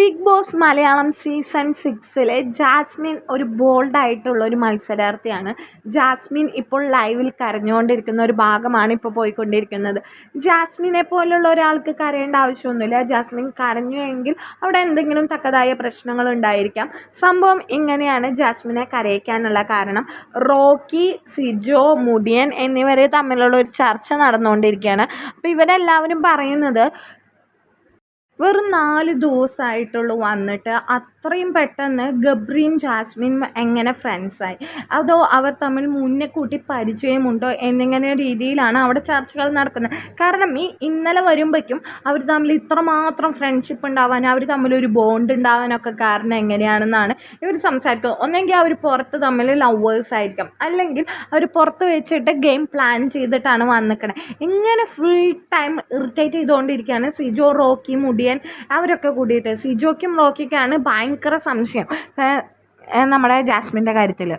Big Boss Malayalam season സിക്സിലെ Jasmine ഒരു ബോൾഡായിട്ടുള്ള ഒരു മത്സരാർത്ഥിയാണ്. ജാസ്മിൻ ഇപ്പോൾ ലൈവിൽ കരഞ്ഞുകൊണ്ടിരിക്കുന്ന ഒരു ഭാഗമാണ് ഇപ്പോൾ പോയിക്കൊണ്ടിരിക്കുന്നത്. ജാസ്മിനെ പോലുള്ള ഒരാൾക്ക് കരയേണ്ട ആവശ്യമൊന്നുമില്ല. ജാസ്മിൻ കരഞ്ഞു എങ്കിൽ അവിടെ എന്തെങ്കിലും തക്കതായ പ്രശ്നങ്ങൾ ഉണ്ടായിരിക്കാം. സംഭവം ഇങ്ങനെയാണ് ജാസ്മിനെ കരയിക്കാനുള്ള കാരണം. റോക്കി സിജോ മുടിയൻ എന്നിവരെ തമ്മിലുള്ള ഒരു ചർച്ച നടന്നുകൊണ്ടിരിക്കുകയാണ്. അപ്പോൾ ഇവരെല്ലാവരും പറയുന്നത് വെറും നാല് ദിവസമായിട്ടുള്ളൂ വന്നിട്ട് അത്രയും പെട്ടെന്ന് ഗബ്രിയും ജാസ്മിനും എങ്ങനെ ഫ്രണ്ട്സായി അതോ അവർ തമ്മിൽ മുന്നേ കൂട്ടി പരിചയമുണ്ടോ എന്നിങ്ങനെ രീതിയിലാണ് അവിടെ ചർച്ചകൾ നടക്കുന്നത്. കാരണം ഈ ഇന്നലെ വരുമ്പോഴേക്കും അവർ തമ്മിൽ ഇത്രമാത്രം ഫ്രണ്ട്ഷിപ്പ് ഉണ്ടാവാൻ അവർ തമ്മിൽ ഒരു ബോണ്ട് ഉണ്ടാവാനൊക്കെ കാരണം എങ്ങനെയാണെന്നാണ് ഇവർ സംസാരിക്കുന്നത്. ഒന്നെങ്കിൽ അവർ പുറത്ത് തമ്മിൽ ലവേഴ്സ് ആയിരിക്കും. അല്ലെങ്കിൽ അവർ പുറത്ത് വെച്ചിട്ട് ഗെയിം പ്ലാൻ ചെയ്തിട്ടാണ് വന്നിക്കണത് ഇങ്ങനെ ഫുൾ ടൈം ഇറിറ്റേറ്റ് ചെയ്തുകൊണ്ടിരിക്കുകയാണ് സിജോ റോക്കി മുടിയൻ അവരൊക്കെ കൂടിയിട്ട്. സിജോക്കും റോക്കിക്കാണ് ഭയങ്കര സംശയം. ഏ, ഏ, നമ്മുടെ ജാസ്മിന്റെ കാര്യത്തിൽ